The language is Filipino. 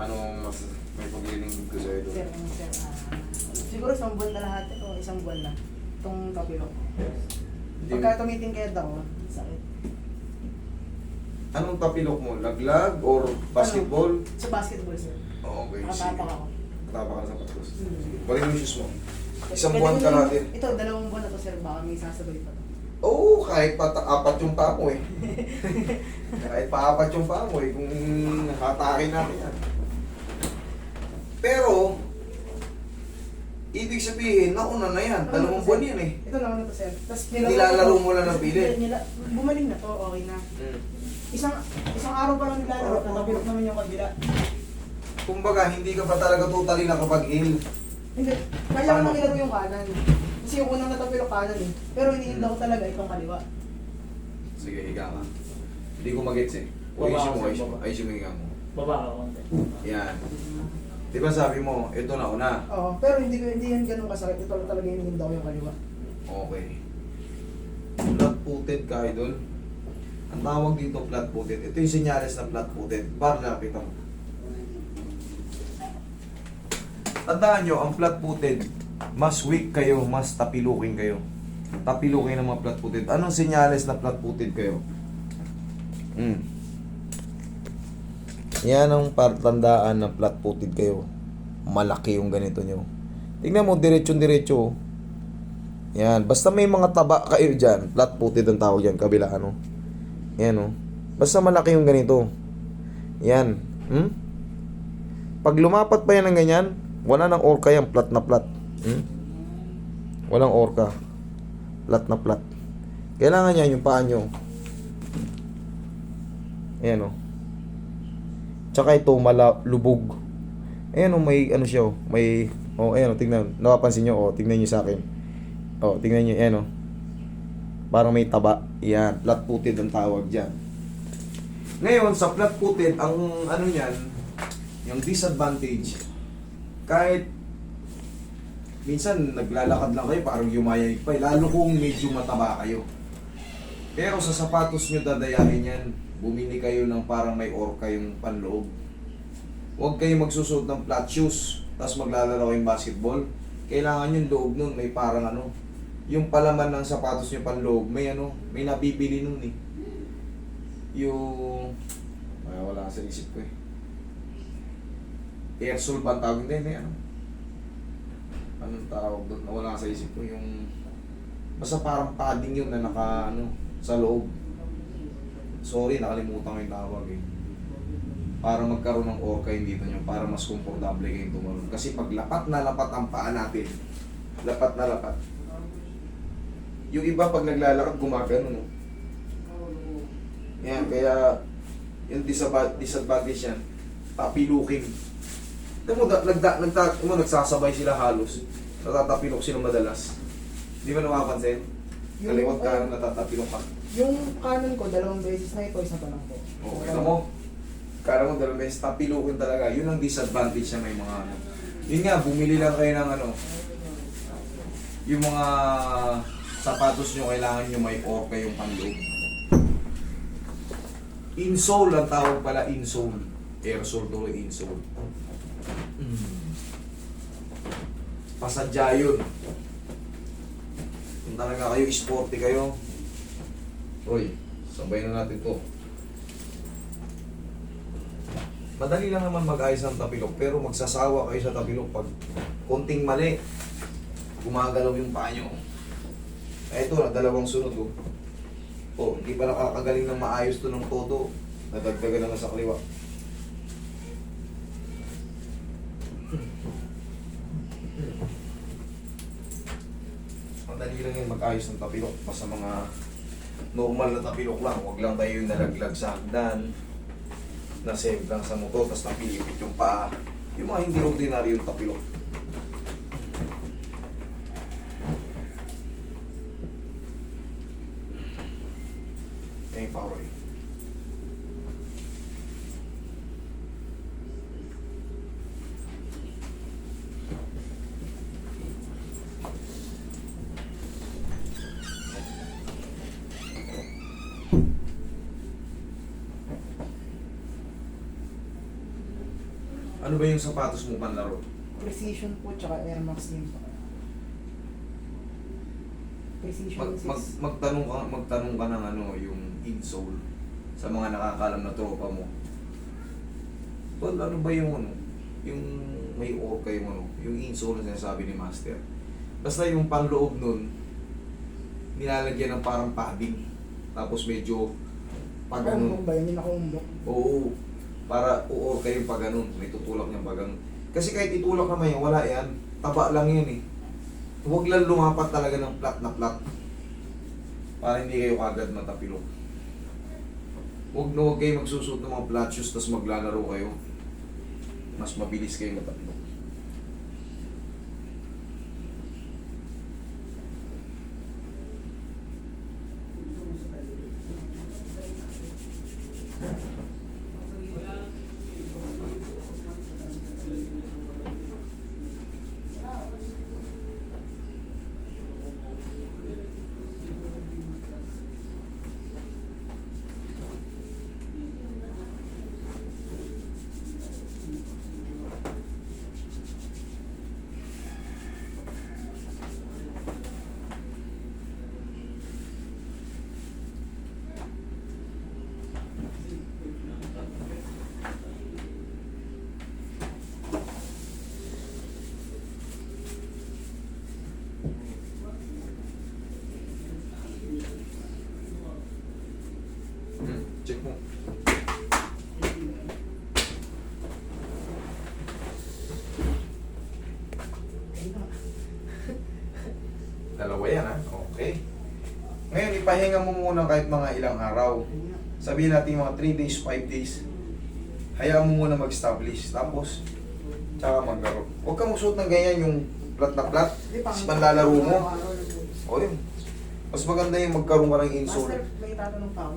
Ano mas may paglilingkod ko sa'yo doon? Sir, ano, sir, ah, siguro isang buwan na lahat ito, isang buwan na. Itong kapilok. Hindi- Pagka tumitingkad ako, sakit. Anong tapilok mo? Laglag or basketball? Sa basketball, sir. Okay, sige. Nakatapak ako. Katapa ka sa patos. Hmm. Balik mo yung shoes mo. Isang Pwede buwan ko ka na- natin. Ito, dalawang buwan na to, sir. Baka may sasabay pa to. Oo, kahit pa apat yung paa mo eh. kahit pa apat yung paa mo eh, kung hatakin natin yan. Pero, ibig sabihin, nauna na yan. Dalawang buwan yan eh. Ito naman na to, sir. Tapos Nilalaro mo lang ng pilit. Nila, bumaling na to, okay na. Isang isang araw pa lang nilalaro, Oo. tatapilok naman yung kabila. Kumbaga, hindi ka pa talaga totally nakapag-heal. Hindi, kaya ko Paano? nang ilaro yung kanan. Kasi yung unang natapilok kanan eh. Pero iniinda ko talaga itong kaliwa. Sige, higa ka. Hindi ko magets eh. Baba Ayusin mo, ako, ayusin mo, baba. ayusin mo yung higa mo. Baba ka konti. Yan. Di ba sabi mo, ito na una. Oo, pero hindi ko hindi yan ganun kasakit. Ito lang talaga yung iniinda ko yung kaliwa. Okay. Flat-footed ka, idol. Ang tawag dito flat-footed. Ito yung senyales na flat-footed. Para lapitan mo. Tandaan nyo, ang flat-footed, mas weak kayo, mas tapilukin kayo. Tapilukin ng mga flat-footed. Anong senyales na flat-footed kayo? Hmm. Yan ang partandaan na flat-footed kayo. Malaki yung ganito nyo. Tingnan mo, diretsyon-diretso. Yan. Basta may mga taba kayo dyan. Flat-footed ang tawag dyan. Kabila ano. Yan o. Basta malaki yung ganito. Yan. Hmm? Pag lumapat pa yan ng ganyan, wala nang orca yan. Flat na flat. Hmm? Walang orca. Flat na flat. Kailangan yan yung paa nyo. Ayan o. Tsaka ito, mala, lubog. Ayan o, may ano siya o. May, o, ayan o, tingnan. Napapansin nyo, o, tingnan nyo sa akin. O, tingnan nyo, ayan o. Parang may taba. Yan, flat-footed ang tawag dyan. Ngayon, sa flat-footed, ang ano yan, yung disadvantage, kahit minsan naglalakad lang kayo, parang yumayay pa, eh, lalo kung medyo mataba kayo. Pero sa sapatos nyo dadayahin yan, bumili kayo ng parang may orca yung panloob. Huwag kayo magsusuot ng flat shoes, tapos maglalaro kayong basketball. Kailangan yung loob nun, may parang ano, yung palaman ng sapatos nyo panloob, may ano, may nabibili nun eh. Yung, ay wala sa isip ko eh. Airsole ba tawag din eh, ano? Anong tawag doon? Nawala sa isip ko yung, basta parang padding yun na naka, ano, sa loob. Sorry, nakalimutan ko yung tawag eh. Para magkaroon ng orca yung dito nyo, para mas komportable kayong tumalon. Kasi pag lapat na lapat ang paa natin, lapat na lapat. Yung iba pag naglalakad, gumagano, no? Yan, kaya yung disadvantage yan, tapilukin. Tignan mo, da- nagda, nagta, mo, nagsasabay sila halos. Natatapilok sila madalas. Di ba napapansin? Yung- Kaliwat ka, natatapilok ka. Yung kanan ko, dalawang beses na ito, isa pa lang po. Oo, kita mo. Kala mo dalawang beses, tapilukin talaga. Yun ang disadvantage na may mga ano. Yun nga, bumili lang kayo ng ano, yung mga sapatos nyo, kailangan nyo may orca yung panloob. Insole ang tawag pala, insole. Airsole tuloy, insole. Pasadya yun. Talaga kayo, sporty kayo, Uy, sabay na natin to. Madali lang naman mag-ayos ng tapilok, pero magsasawa kayo sa tapilok pag konting mali, gumagalaw yung paa nyo. Ito na, dalawang sunod oh. Oh, hindi pa nakakagaling ng maayos to ng todo. Nadagdagan na nga sa kaliwa. Madali lang yan mag-ayos ng tapilok pa sa mga normal na tapilok lang. Huwag lang tayo yung nalaglag sa hagdan, na-save lang sa motor, tapos napilipit yung paa. Yung mga hindi ordinary yung tapilok. Eh, power eh. Ano ba yung sapatos mo panlaro? Precision po, tsaka Air Max din po. Precision Mag, six. mag, magtanong ka magtanong ka ng ano yung insole sa mga nakakalam na tropa mo. Tol, ano ba yung ano? Yung may orca yung ano, yung insole na sinasabi ni Master. Basta yung panloob nun, nilalagyan ng parang padding. Tapos medyo pag Nakaumbok ganun. ba yun? Yung nakaumbok. Oo. Para uorca yung pag ganun. May tutulak niyang pag. Kasi kahit itulak naman yan, wala yan. Taba lang yan eh. Huwag lang lumapat talaga ng flat na flat. Para hindi kayo kagad matapilok. Huwag na huwag kayo magsusuot ng mga flat shoes tapos maglalaro kayo. Mas mabilis kayo matapilok. Hmm, check mo. Ayun na. Dalawa yan ha. Okay. Ngayon, ipahinga mo muna kahit mga ilang araw. Sabihin natin mga 3 days, 5 days. Hayaan mo muna mag-establish. Tapos, tsaka maglaro. Huwag kang magsuot ng ganyan yung plat na plat. Tapos panlalaro mo. O yun. Mas maganda yung magkaroon ka ng insole. Master, may tatanong pa ako.